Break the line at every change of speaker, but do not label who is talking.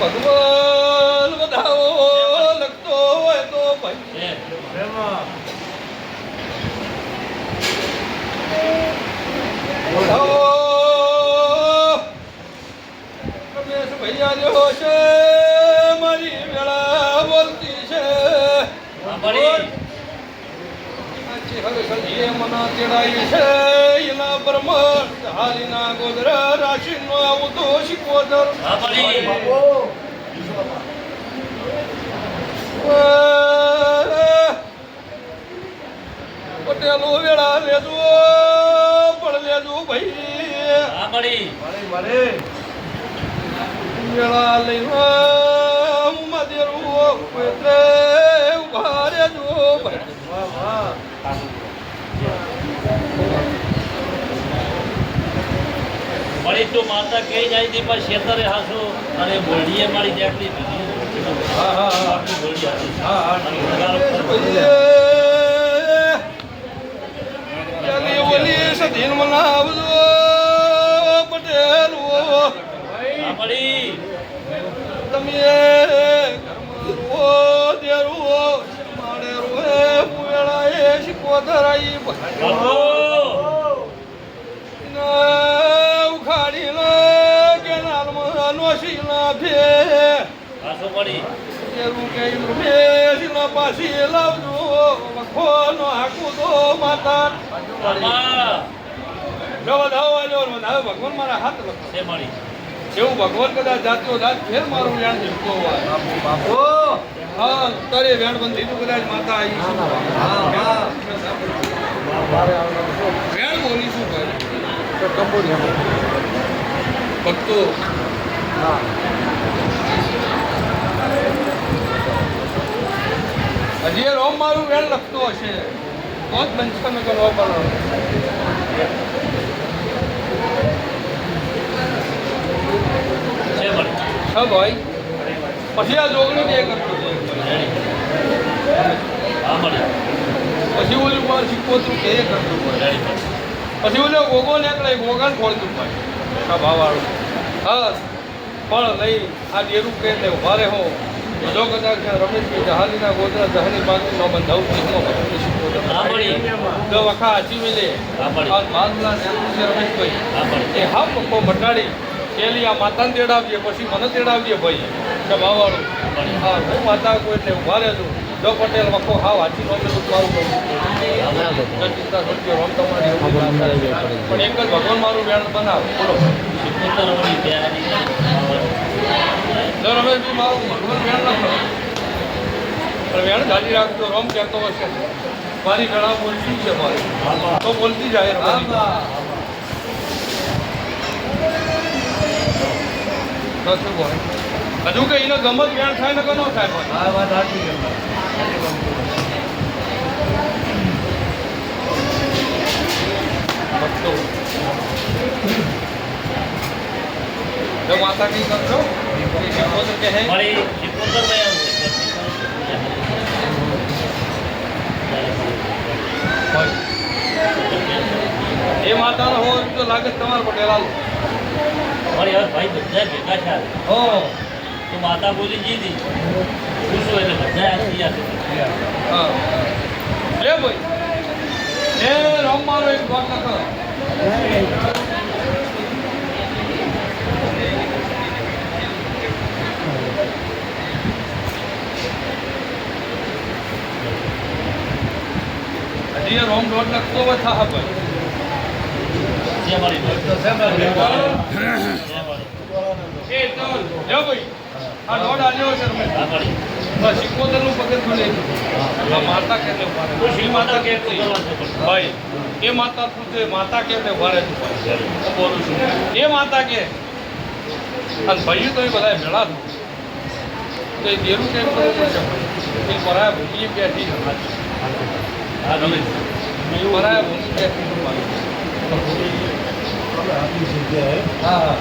ભગવાન વધાવો લખતો હોય તો ભાઈ
છે
વધાવો રમેશ ભૈયા જેવો છે મારી વેળા બોલતી છે
સાંભળી
મના તેડાઈ છે એના બ્રહ્મણ હાલીના ગોદરા રાશિનો આવું તો શીખવતર પટેલો વેળા લેજો પણ લેજો ભાઈ વેળા લઈ હું મધેરું
મળી તો માતા કઈ જાય હતી પણ શેતરે હાસો અને બોલડીએ મારી જેટલી
હા હા હા
આપણી. બોલડી હતી
હા હા.
અને ઉગારો કરવો.
પેલી ઓલી સધીન મનાવજો પટેલ. તમે એ શીખવો ધરાઈ
બાપુ
ઉખાડી ને કેનાલમાં નોશી ના ફે
હાસો મળી
દેરું ના પાછી લાવજો. વખો નો હાકું તો માતા
આમાં
જો વધાવો જો વધાવે ભગવાન મારા હાથ લખો.
મળી
એવું ભગવાન કદાચ જાતો જાત ફેર મારું જાણ જીવતો હોય. બાપુ હા તારે વેણ બંધ દીધું કદાચ માતા આવી વેણ બોલી શું કરે? ભક્તો. હજી એ રોમ મારું વેણ લખતો હશે. તો જ બનશે મેં કહ્યું
છે
છ ભાઈ. પછી આ જોગણી એ કરતો.
હા
પછી ઓલું પર શીખવતું કે એ કરતું હોય પછી ઓલો ગોગો નીકળે ગોગાને ખોલતું હોય આ ભાવવાળું બસ. પણ લઈ આ ડેરું કે તે ઉભારે હો જો કદાચ રમેશભાઈ જહાલીના ગોદરા જહાની બાજુ નો બંધાવું.
હા મળી.
વખા હાચી મિલે. નેતું છે રમેશભાઈ. એ હા પપ્પો મટાડી પેલી આ માતાને તેડાવીએ પછી મને તેડાવીએ ભાઈ. કે ભાવવાળું હા હું માતા કોઈ એટલે ઊભા રહેજો. જો પટેલ વખો હાવ હાચી નો મેલું મારું કહું ચિંતા કરજો રમ તમારી. પણ એક જ ભગવાન મારું વેણ બનાવ. બોલો. રમેશભાઈ મારું ભગવાન વેણ ના કરો પણ વેણ જાળી રાખજો રમ કહેતો હશે મારી ઘણા બોલતી છે મારી. તો બોલતી જાય બોલે? હજુ કે એને ગમત વેણ થાય ને કે ન થાય ભાઈ ભક્તો. જો માતા કી કરશો એ શીખો કે હે?
મળી સિત્તોતેરમાં
એ માતાનો હોય તો લાગે છે તમારે પટેલ આલો
મળી હવે ભાઈ બધા ભેગા છે.
હો.
તું માતા બોલી જીધી પૂછો એટલે બધા આવી ગયા
હા. ભાઈ. એ રમવાનો એક વાત લખો હજી રોમ દોઢ લખતો હોય થા ભાઈ. એ તો લે ભાઈ. આ દોઢ આલ્યો છે
મળી
બસ સિક્કોતેરનું પગથિયું લઈ આ માતા કે શ્રી માતા કે ભાઈ એ માતા પૂછે માતા કે વારે હું બોલું છું. એ માતા કે. અને ભાઈ તો એ બધા ભેળા થયું તો એ દેરું કેમ કરવું પડશે એ પરાયા ભૂલી બેઠી
હા રમેશ.
એ પરાયા ભૂમિ બેઠી
હા. હા